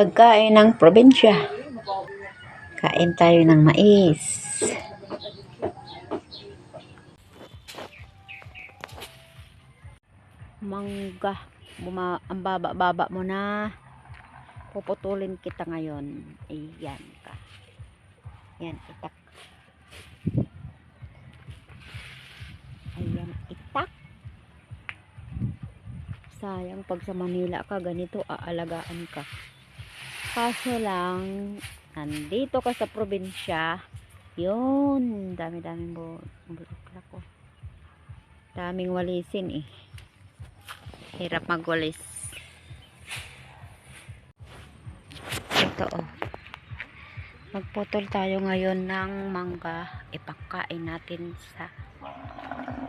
Pagkain ng probinsya. Kain tayo ng mais. Mangga. Buma ang baba-baba mo na. Puputulin kita ngayon. Ayan ka. Yan, itak. Ayan, itak. Sayang pag sa Manila ka, ganito aalagaan ka. Kaso lang, nandito ka sa probinsya, yun, dami-daming bu ko. Daming walisin eh. Hirap magwalis. Ito oh. Magputol tayo ngayon ng mangga. Ipakain natin sa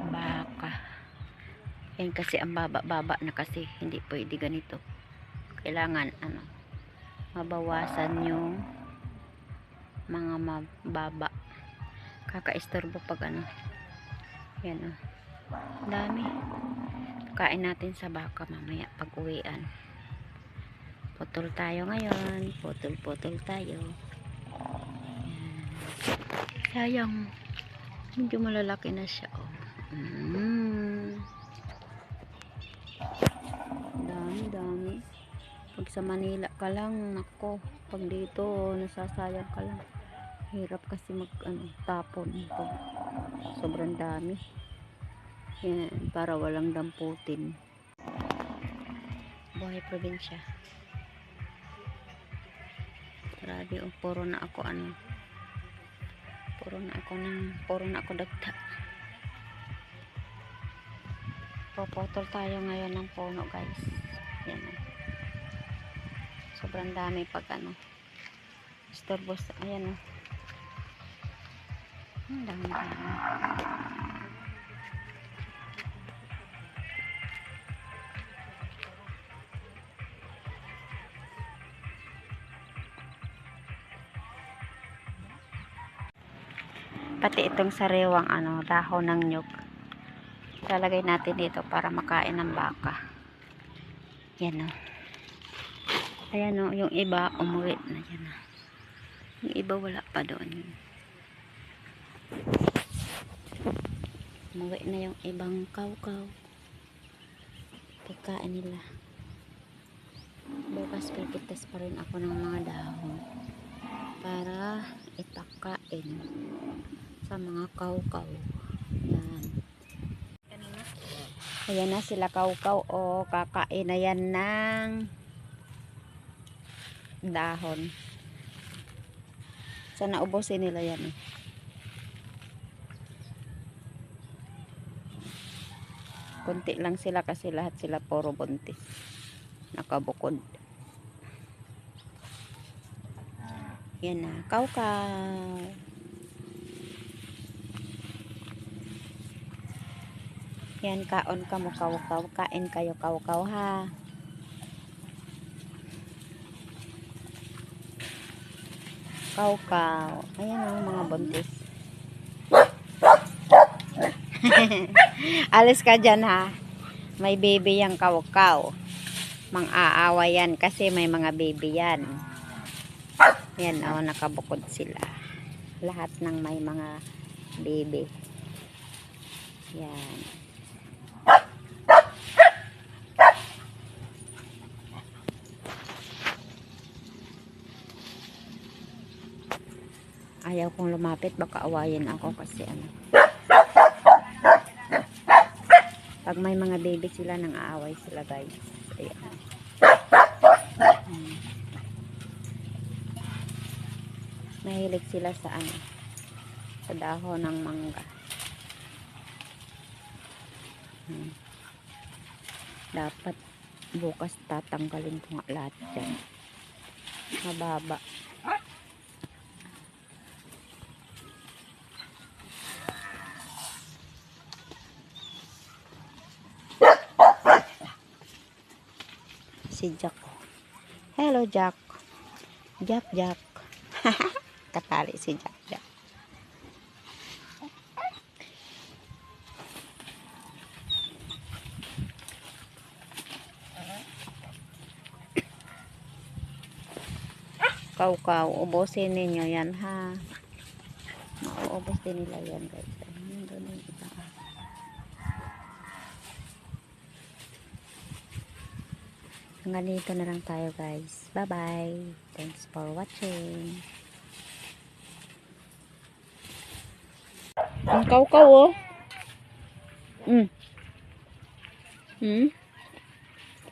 baka. Yan kasi ang baba-baba na kasi. Hindi pwede ganito. Kailangan ano mabawasan yung mga mababa. Kakaistorbo pag ano. Yan oh. Dami. Kain natin sa baka mamaya pag uwian. Putol tayo ngayon. Putol-putol tayo. Yan. Sayang. Medyo malalaki na siya. Sa Manila ka lang, nako. Pag dito, nasasayang ka lang. Hirap kasi mag ano, tapon. Pag sobrang dami. Yan, para walang damputin. Buhay probinsya. Grabe, oh, puro na ako ano. Puro na ako ng, puro na ako dagta. Popotol tayo ngayon ng puno, guys. Yan, oh. Sobrang dami pag ano. Storbos, ayan, oh. Ang dami, dami. pati itong sariwang ano, dahon ng nyug lalagay natin dito para makain ng baka yan o ayan o, yung iba umuwi na yan o yung iba wala pa doon umuwi na yung ibang kaw-kaw pagkain nila bukas pipitas pa rin ako ng mga dahon para ipakain sa mga kaw-kaw. Yan. Ayan na sila kaw-kaw. O, kakain na yan ng dahon. Sana ubusin nila yan eh. Kunti lang sila kasi lahat sila puro buntis. Nakabukod. Yan na. Kaw-kaw. Yan, kaon ka mo kaw-kaw. Kain kayo kaw-kaw ha. Kaw-kaw. Ayan ang mga buntis. Alis ka dyan ha. May baby yang kaw-kaw. Mang-aawa yan kasi may mga baby yan. Yan, oh, nakabukod sila. Lahat ng may mga baby. Yan. Ayaw kong lumapit baka awayin ako kasi ano. Pag may mga baby sila nang aaway sila guys. Ayan. Hmm. mahilig sila sa ano sa dahon ng mangga. Hmm. dapat bukas tatanggalin ko nga lahat dyan. Mababa si Jack. Hello, Jack. Jack, Jack. Katali si Jack, Jack. kaukaw. Ubusin ninyo yan ha. Mauubos din nila yan guys. Ayun, doon yung iba. Hanggang dito na lang tayo guys. Bye bye. Thanks for watching. Ang kaukaw oh. Mm. Hmm?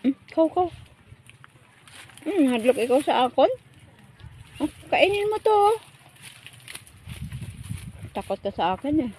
Mm, kaukaw. Hmm, hadlok ikaw sa akon. Oh, kainin mo to. oh. Takot ka sa akin eh.